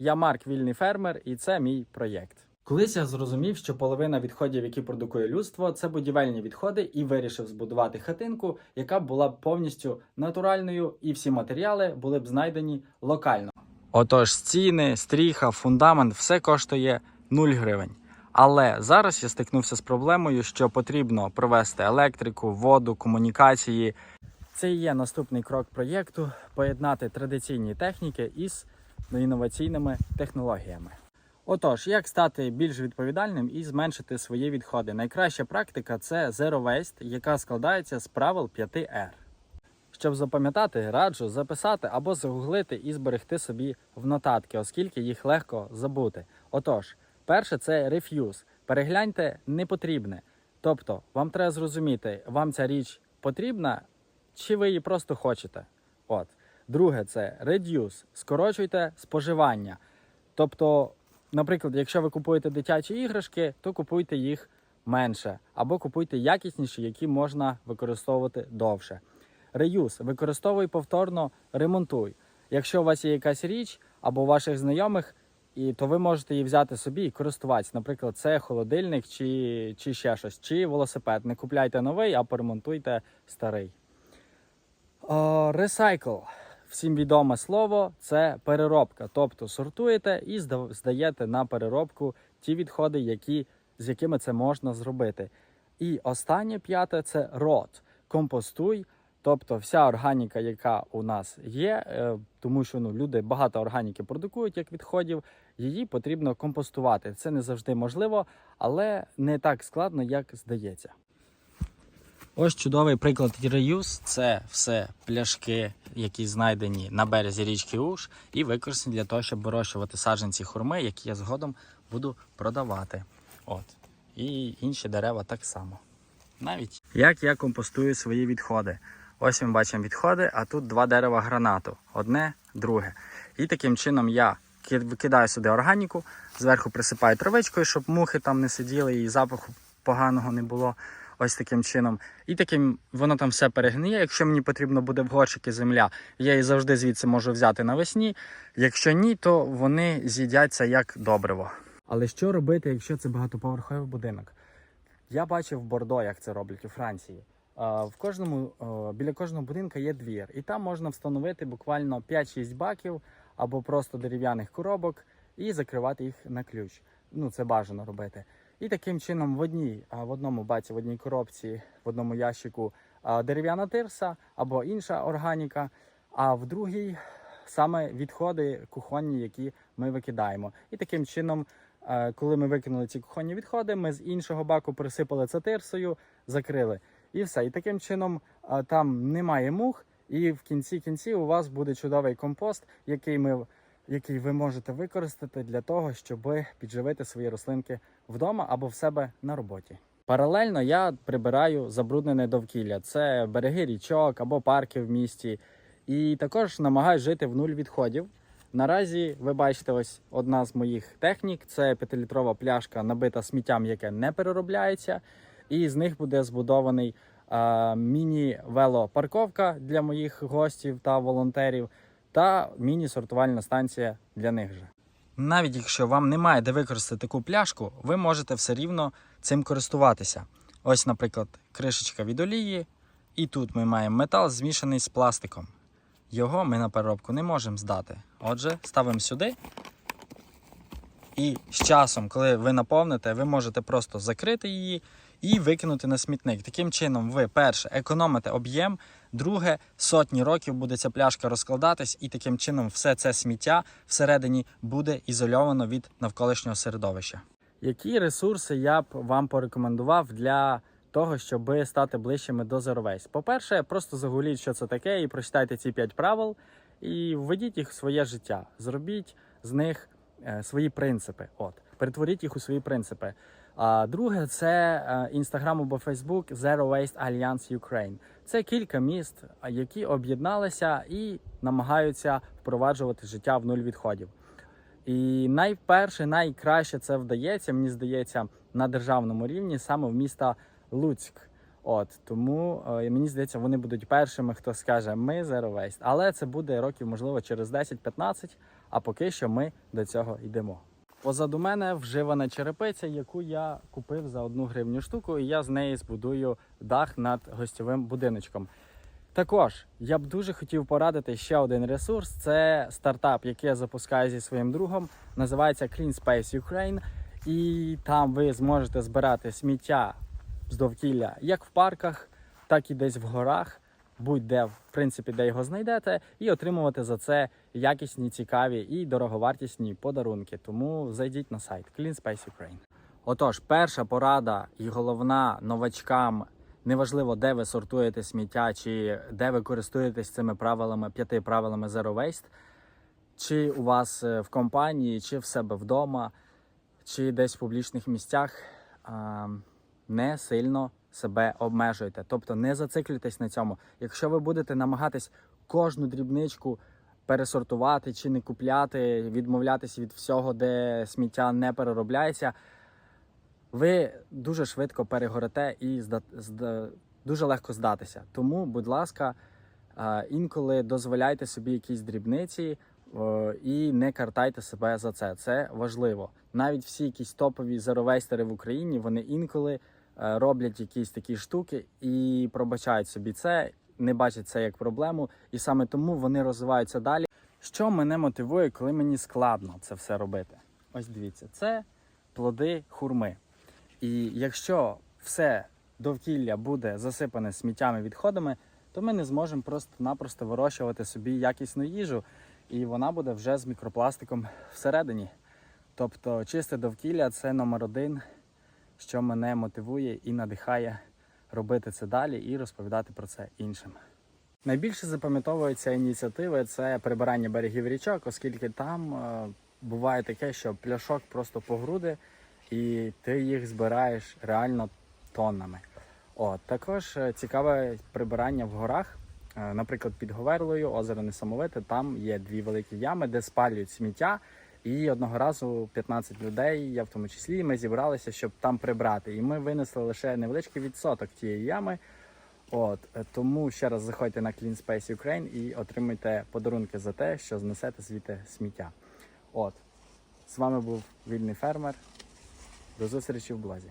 Я Марк, вільний фермер, і це мій проєкт. Колись я зрозумів, що половина відходів, які продукує людство, це будівельні відходи, і вирішив збудувати хатинку, яка була б повністю натуральною, і всі матеріали були б знайдені локально. Отож, стіни, стріха, фундамент все коштує 0 гривень. Але зараз я стикнувся з проблемою, що потрібно провести електрику, воду, комунікації. Це і є наступний крок проєкту поєднати традиційні техніки із інноваційними технологіями. Отож, як стати більш відповідальним і зменшити свої відходи? Найкраща практика це Zero Waste, яка складається з правил 5R. Щоб запам'ятати, раджу записати або загуглити і зберегти собі в нотатки, оскільки їх легко забути. Отож, перше це refuse. Перегляньте непотрібне. Тобто, вам треба зрозуміти, вам ця річ потрібна, чи ви її просто хочете. От. Друге, це reduce. Скорочуйте споживання. Тобто, наприклад, якщо ви купуєте дитячі іграшки, то купуйте їх менше, або купуйте якісніші, які можна використовувати довше. Реюз використовуй повторно, ремонтуй. Якщо у вас є якась річ або ваших знайомих, і то ви можете її взяти собі і користуватися. Наприклад, це холодильник чи, чи ще щось, чи велосипед. Не купляйте новий, а поремонтуйте старий. Ресайкл. Всім відоме слово це переробка. Тобто сортуєте і зда- здаєте на переробку ті відходи, які, з якими це можна зробити. І останнє п'яте це рот. Компостуй. Тобто вся органіка, яка у нас є, е, тому що ну, люди багато органіки продукують як відходів, її потрібно компостувати. Це не завжди можливо, але не так складно, як здається. Ось чудовий приклад реюз. Це все пляшки, які знайдені на березі річки Уж, і використані для того, щоб вирощувати саджанці хурми, які я згодом буду продавати. От. І інші дерева так само. Навіть як я компостую свої відходи. Ось ми бачимо відходи, а тут два дерева гранату. Одне, друге. І таким чином я ки- викидаю сюди органіку, зверху присипаю травичкою, щоб мухи там не сиділи і запаху поганого не було. Ось таким чином. І таким воно там все перегниє. Якщо мені потрібно буде в горщики земля, я її завжди звідси можу взяти навесні. Якщо ні, то вони з'їдяться як добриво. Але що робити, якщо це багатоповерховий будинок? Я бачив в Бордо, як це роблять у Франції. В кожному біля кожного будинку є двір, і там можна встановити буквально 5-6 баків або просто дерев'яних коробок і закривати їх на ключ. Ну це бажано робити. І таким чином в одній, в одному баці, в одній коробці, в одному ящику дерев'яна тирса або інша органіка, а в другій саме відходи кухонні, які ми викидаємо. І таким чином, е, коли ми викинули ці кухонні відходи, ми з іншого баку присипали це тирсою, закрили. І все. І таким чином е, там немає мух, і в кінці кінці у вас буде чудовий компост, який ми. Який ви можете використати для того, щоб підживити свої рослинки вдома або в себе на роботі. Паралельно я прибираю забруднене довкілля. Це береги річок або парки в місті. І також намагаюся жити в нуль відходів. Наразі ви бачите ось одна з моїх технік: це 5-літрова пляшка, набита сміттям, яке не переробляється. І з них буде збудований міні-велопарковка для моїх гостів та волонтерів, та міні-сортувальна станція для них же. Навіть якщо вам немає де використати таку пляшку, ви можете все рівно цим користуватися. Ось, наприклад, кришечка від олії, і тут ми маємо метал змішаний з пластиком. Його ми на переробку не можемо здати. Отже, ставимо сюди. І з часом, коли ви наповните, ви можете просто закрити її і викинути на смітник. Таким чином, ви перше економите об'єм, друге сотні років буде ця пляшка розкладатись, і таким чином все це сміття всередині буде ізольовано від навколишнього середовища. Які ресурси я б вам порекомендував для того, щоб стати ближчими до Zero? По-перше, просто загуліть, що це таке, і прочитайте ці 5 правил, і введіть їх в своє життя. Зробіть з них свої принципи. От, перетворіть їх у свої принципи. А друге, це інстаграм або Фейсбук Zero Waste Alliance Ukraine. Це кілька міст, які об'єдналися і намагаються впроваджувати життя в нуль відходів. І найперше, найкраще це вдається, мені здається, на державному рівні саме в міста Луцьк. От тому е, мені здається, вони будуть першими, хто скаже ми Zero Waste. Але це буде років, можливо, через 10-15. А поки що ми до цього йдемо. Позаду мене вживана черепиця, яку я купив за одну гривню штуку, і я з неї збудую дах над гостьовим будиночком. Також я б дуже хотів порадити ще один ресурс. Це стартап, який я запускаю зі своїм другом. Називається Clean Space Ukraine. І там ви зможете збирати сміття з довкілля як в парках, так і десь в горах, будь-де, в принципі, де його знайдете, і отримувати за це якісні, цікаві і дороговартісні подарунки. Тому зайдіть на сайт Clean Space Ukraine. Отож, перша порада і головна новачкам. Неважливо, де ви сортуєте сміття, чи де ви користуєтесь цими правилами, п'яти правилами Zero Waste, чи у вас е, в компанії, чи в себе вдома, чи десь в публічних місцях, не сильно себе обмежуйте. Тобто не зациклюйтесь на цьому. Якщо ви будете намагатись кожну дрібничку пересортувати чи не купляти, відмовлятися від всього, де сміття не переробляється, ви дуже швидко перегорите і зда, зда, дуже легко здатися. Тому, будь ласка, е, інколи дозволяйте собі якісь дрібниці е, і не картайте себе за це. Це важливо. Навіть всі якісь топові зеровейстери в Україні вони інколи роблять якісь такі штуки і пробачають собі це, не бачать це як проблему, і саме тому вони розвиваються далі. Що мене мотивує, коли мені складно це все робити? Ось дивіться, це плоди хурми. І якщо все довкілля буде засипане сміттями відходами, то ми не зможемо просто-напросто вирощувати собі якісну їжу, і вона буде вже з мікропластиком всередині. Тобто, чисте довкілля це номер один, що мене мотивує і надихає робити це далі і розповідати про це іншим. Найбільше запам'ятовуються ініціативи це прибирання берегів річок, оскільки там е, буває таке, що пляшок просто по груди, і ти їх збираєш реально тоннами. От також е, цікаве прибирання в горах. Е, Наприклад, під Говерлою, озеро Несамовите, там є дві великі ями, де спалюють сміття. І одного разу 15 людей, я в тому числі, ми зібралися, щоб там прибрати. І ми винесли лише невеличкий відсоток тієї ями. От е, тому ще раз заходьте на Clean Space Ukraine і отримуйте подарунки за те, що знесете звідти сміття. От з вами був вільний фермер. До зустрічі в блозі.